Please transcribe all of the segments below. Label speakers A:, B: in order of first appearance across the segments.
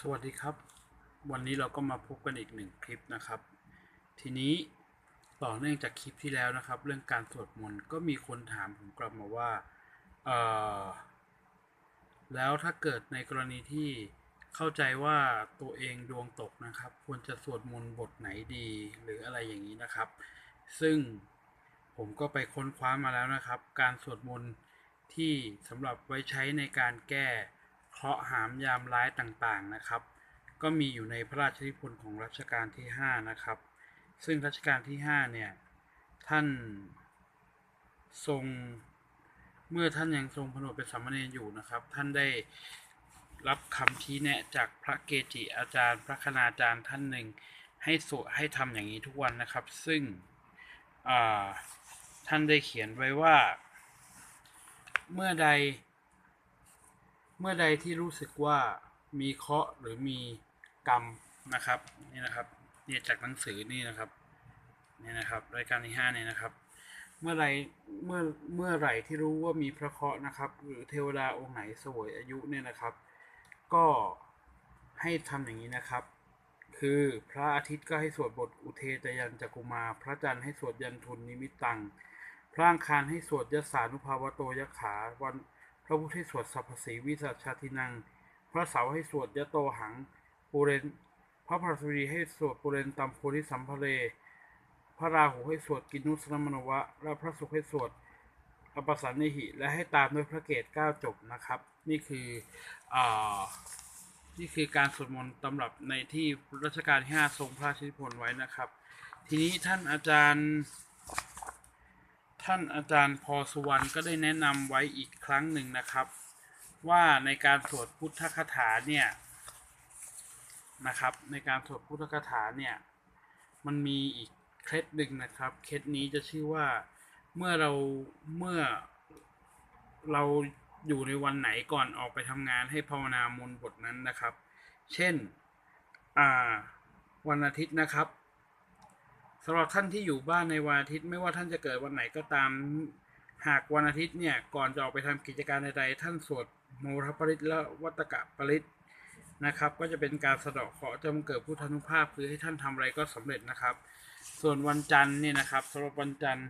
A: สวัสดีครับ วันนี้เราก็มาพบกันอีกหนึ่งคลิปนะครับ ทีนี้ต่อเนื่องจากคลิปที่แล้วนะครับ เรื่องการสวดมนต์ก็มีคนถามผมกลับมาว่าเออแล้วถ้าเกิดในกรณีที่เข้าใจว่าตัวเองดวงตกนะครับ ควรจะสวดมนต์บทไหนดีหรืออะไรอย่างนี้นะครับ ซึ่งผมก็ไปค้นคว้ามาแล้วนะครับ การสวดมนต์ที่สำหรับไว้ใช้ในการแก้ เคราะห์หามยามร้ายต่างๆนะครับ ก็มีอยู่ในพระราชนิพนธ์ของรัชกาลที่ 5 นะครับ ซึ่งรัชกาลที่ 5 เนี่ย ท่านทรงเมื่อท่านยังทรงผนวดเป็นสามเณรอยู่นะครับ ท่านได้รับคำชี้แนะจากพระเกจิอาจารย์ พระคณาจารย์ท่านหนึ่งให้สวดให้ทำอย่างนี้ทุกวันนะครับ ซึ่งท่านได้เขียนไว้ว่า เมื่อใด เมื่อใดที่รู้สึกว่ามีเคราะห์หรือมีกรรมนะครับนี่นะครับเนี่ยจากหนังสือนี่นะครับนี่นะครับรายการที่ห้าเนี่ยนะครับ เมื่อไรเมื่อเมื่อไหร่ที่รู้ว่ามีพระเคราะห์นะครับ หรือเทวดาองค์ไหนสวยอายุเนี่ยนะครับ ก็ให้ทำอย่างนี้นะครับ คือพระอาทิตย์ก็ให้สวดบทอุเทตยันจักุมา พระจันทร์ให้สวดยันทุนนิมิตตังพระอังคารให้สวดยสานุภาวโตยขาวัน พระพุทธให้สวดสัพพสีวิสัชชาตินัง พระเสาให้สวดยะโตหังปุเรน พระพฤหัสบดีให้สวดปุเรนตัมโพธิสัมภเร พระราหูให้สวดกินุสนมนวะ และพระศุกร์ให้สวดอปสันนิหิ และให้ตามด้วยพระเกศเก้าจบนะครับ นี่คืออนี่คือการสวดมนต์ตำรับในที่รัชกาลที่ห้าทรงพระชนิพนไว้นะครับ ทีนี้ท่านอาจารย์ ท่านอาจารย์พอสุวรรณก็ได้แนะนำไว้อีกครั้งหนึ่งนะครับ ว่าในการสวดพุทธคาถาเนี่ยนะครับ ในการสวดพุทธคาถาเนี่ยมันมีอีกเคล็ดหนึ่งนะครับเคล็ดนี้จะชื่อว่าเมื่อเราเมื่อเราอยู่ในวันไหนก่อนออกไปทำงานให้ภาวนามนบทนั้นนะครับ เช่นวันอาทิตย์นะครับ สำหรับท่านที่อยู่บ้านในวันอาทิตย์ ไม่ว่าท่านจะเกิดวันไหนก็ตาม หากวันอาทิตย์เนี่ยก่อนจะออกไปทำกิจการใดๆท่านสวดโมทปริตและวัตกะปริตนะครับ ก็จะเป็นการสะเดาะเคราะห์จะบังเกิดพุทธานุภาพคือให้ท่านทำอะไรก็สำเร็จนะครับ ส่วนวันจันทร์เนี่ยนะครับสำหรับวันจันทร์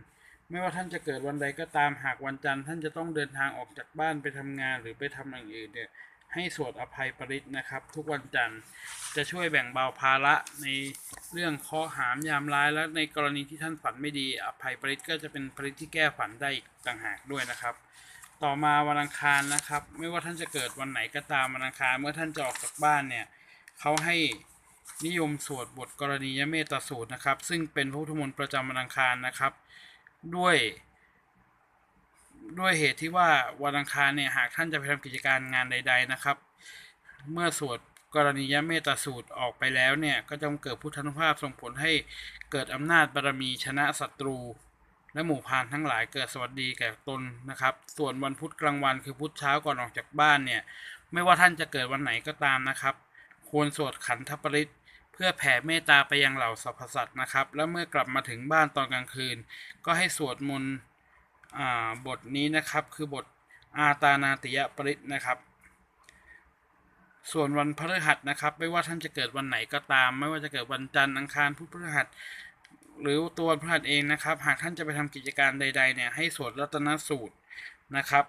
A: ไม่ว่าท่านจะเกิดวันใดก็ตามหากวันจันทร์ท่านจะต้องเดินทางออกจากบ้านไปทำงานหรือไปทำอย่างอื่นเนี่ย ให้สวดอภัยปริตนะครับ ทุกวันจันทร์จะช่วยแบ่งเบาภาระในเรื่องข้อหามยามร้ายและในกรณีที่ท่านฝันไม่ดี อภัยปริตก็จะเป็นปริตที่แก้ฝันได้อีกต่างหากด้วยนะครับ ต่อมาวันอังคารนะครับ ไม่ว่าท่านจะเกิดวันไหนก็ตามวันอังคารเมื่อท่านจะออกจากบ้านเนี่ยเขาให้นิยมสวดบทกรณียเมตตาสูตรนะครับ ซึ่งเป็นพระพุทธมนต์ประจำวันอังคารนะครับ ด้วย ด้วยเหตุที่ว่าวันอังคารเนี่ยหากท่านจะไปทำกิจการงานใด ๆนะครับ เมื่อสวดกรณียเมตตาสูตรออกไปแล้วเนี่ยก็จะเกิดพุทธานุภาพส่งผลให้เกิดอำนาจบารมีชนะศัตรู และหมู่พานทั้งหลายเกิดสวัสดีแก่ตนนะครับ ส่วนวันพุธกลางวันคือพุธเช้าก่อนออกจากบ้านเนี่ยไม่ว่าท่านจะเกิดวันไหนก็ตามนะครับ ควรสวดขันธปริตเพื่อแผ่เมตตาไปยังเหล่าสรรพสัตว์นะครับ แล้วเมื่อกลับมาถึงบ้านตอนกลางคืน ก็ให้สวดมนต์ บทนี้นะครับคือบทอาตานาติยปริตนะครับ ส่วนวันพฤหัสนะครับ ไม่ว่าท่านจะเกิดวันไหนก็ตาม ไม่ว่าจะเกิดวันจันทร์อังคารพุธพฤหัส หรือตัวพฤหัสเองนะครับ หากท่านจะไปทำกิจการใด ๆ เนี่ยให้สวดรัตนสูตรนะครับ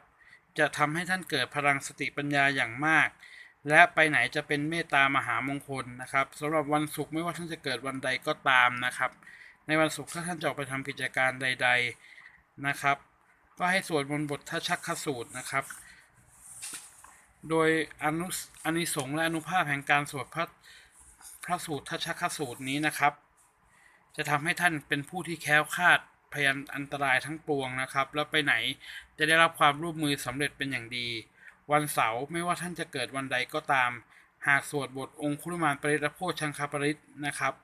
A: จะทำให้ท่านเกิดพลังสติปัญญาอย่างมาก และไปไหนจะเป็นเมตตามหามงคลนะครับสำหรับวันศุกร์ไม่ว่าท่านจะเกิดวันใดก็ตามนะครับ ในวันศุกร์ถ้าท่านจะออกไปทำกิจการใด ๆ นะครับ ก็ให้สวดมนต์บททัชชักขสูตรนะครับ โดยอนุอนิสงและอนุภาพแห่งการสวดพระพระสูตรทัชชักขสูตรนี้นะครับ จะทำให้ท่านเป็นผู้ที่แคล้วคลาดพยันอันตรายทั้งปวงนะครับ แล้วไปไหนจะได้รับความร่วมมือสำเร็จเป็นอย่างดี วันเสาร์ไม่ว่าท่านจะเกิดวันใดก็ตาม หากสวดบทองคุลมานปริตและโพชังคาปริตนะครับ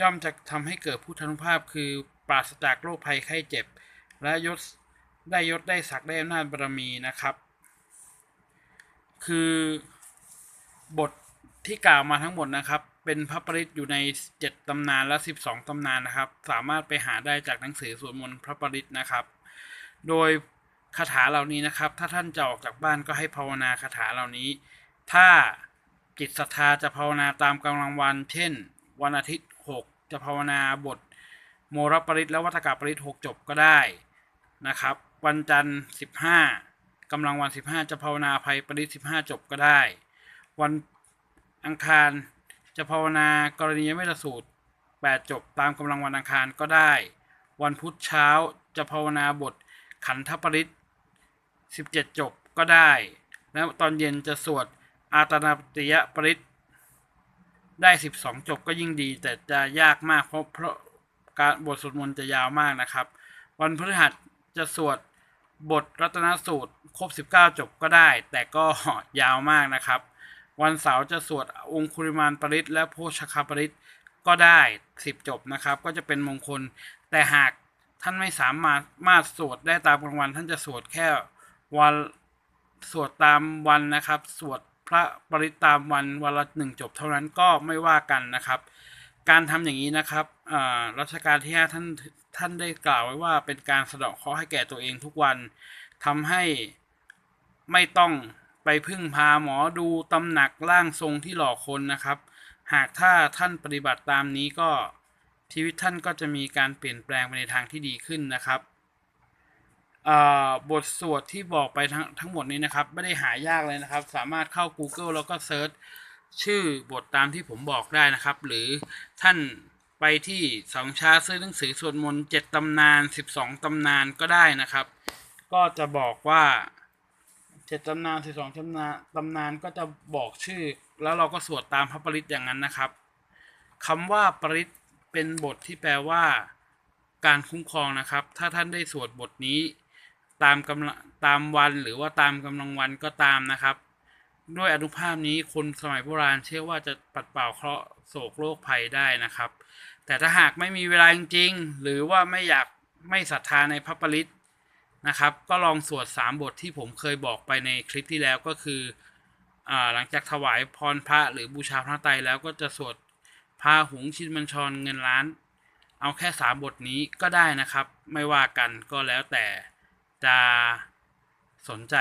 A: ย่อมจะทำให้เกิดพุทธานุภาพคือ ปราศจากโรคภัยไข้เจ็บ และยศได้ยศได้ศักดิ์ได้อำนาจบารมีนะครับ คือบทที่กล่าวมาทั้งหมดนะครับ เป็นพระปริตอยู่ใน 7ตำนานและ 12ตำนานนะครับ สามารถไปหาได้จากหนังสือสวดมนต์พระปริตนะครับ โดยคาถาเหล่านี้นะครับ ถ้าท่านจะออกจากบ้านก็ให้ภาวนาคาถาเหล่านี้ ถ้าจิตศรัทธาจะภาวนาตามกำลังวัน เช่น วันอาทิตย์ 6 จะภาวนาบท โมรปริตและวัฏกาปริต6จบก็ได้นะครับ วันจันทร์15กำลังวัน15จะภาวนาภัยปริต15จบก็ได้ วันอังคารจะภาวนากรณียเมตสูตร8จบตามกำลังวันอังคารก็ได้ วันพุธเช้าจะภาวนาบทขันธปริต17จบก็ได้ แล้วตอนเย็นจะสวดอาตนาปติยปริตได้ 12 จบก็ยิ่งดี แต่จะยากมากเพราะเพราะ การบทสวดมนต์จะยาวมากนะครับ วันพฤหัสจะสวดบทรัตนสูตรครบ 19 จบก็ได้ แต่ก็ยาวมากนะครับ วันเสาร์จะสวดองคุริมานปริตและโพชคาปริตก็ได้ 10 จบนะครับ ก็จะเป็นมงคล แต่หากท่านไม่สามารถมาสวดได้ตามกลางวัน ท่านจะสวดแค่วันสวดตามวันนะครับ สวดพระปริตตามวันวันละหนึ่งจบเท่านั้นก็ไม่ว่ากันนะครับ การทำอย่างนี้นะครับรัชกาลที่ห้าท่านท่านได้กล่าวไว้ว่าเป็นการสะเดาะเคราะห์ให้แก่ตัวเองทุกวันทำให้ไม่ต้องไปพึ่งพาหมอดูตำหนักร่างทรงที่หลอกคนนะครับ หากถ้าท่านปฏิบัติตามนี้ก็ชีวิตท่านก็จะมีการเปลี่ยนแปลงไปในทางที่ดีขึ้นนะครับบทสวดที่บอกไปทั้งทั้งหมดนี้นะครับ ไม่ได้หายากเลยนะครับ สามารถเข้า Google แล้วก็เซิร์ช ชื่อบทตามที่ผมบอกได้นะครับ หรือท่านไปที่สองชาซื้อหนังสือสวดมนต์เจ็ดตำนานสิบสองตำนานก็ได้นะครับ ก็จะบอกว่าเจ็ดตำนานสิบสองตำนานตำนานก็จะบอกชื่อ แล้วเราก็สวดตามพระปริตอย่างนั้นนะครับคำว่าปริตเป็นบทที่แปลว่า การคุ้มครองนะครับ ถ้าท่านได้สวดบทนี้ ตามกำลังตามวันหรือว่าตามกำลังวันก็ตามนะครับ ด้วยอนุภาพนี้คนสมัยโบราณเชื่อว่าจะปัดเป่าเคราะห์โศกโรคภัยได้นะครับ แต่ถ้าหากไม่มีเวลาจริงๆ หรือว่าไม่อยากไม่ศรัทธาในพระปริตนะครับ ก็ลองสวดสามบทที่ผมเคยบอกไปในคลิปที่แล้วก็คืออหลังจากถวายพรพระหรือบูชาพระไตรแล้วก็จะสวดพาหุงชินบัญชรเงินล้าน เอาแค่สามบทนี้ก็ได้นะครับ ไม่ว่ากันก็แล้วแต่จะสนใจ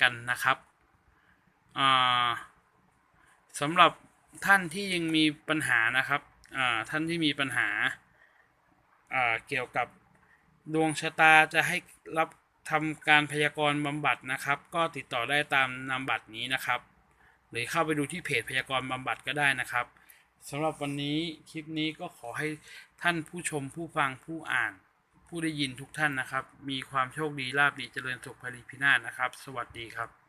A: กันนะครับ สำหรับท่านที่ยังมีปัญหานะครับท่านที่มีปัญหาเกี่ยวกับดวงชะตาจะให้รับทำการพยากรณ์บำบัดนะครับ ก็ติดต่อได้ตามนามบัตรนี้นะครับ หรือเข้าไปดูที่เพจพยากรณ์บำบัดก็ได้นะครับสำหรับวันนี้คลิปนี้ก็ขอให้ท่านผู้ชมผู้ฟังผู้อ่าน ผู้ได้ยินทุกท่านนะครับ มีความโชคดีราบดีเจริญสุขภริพินาศนะครับ สวัสดีครับ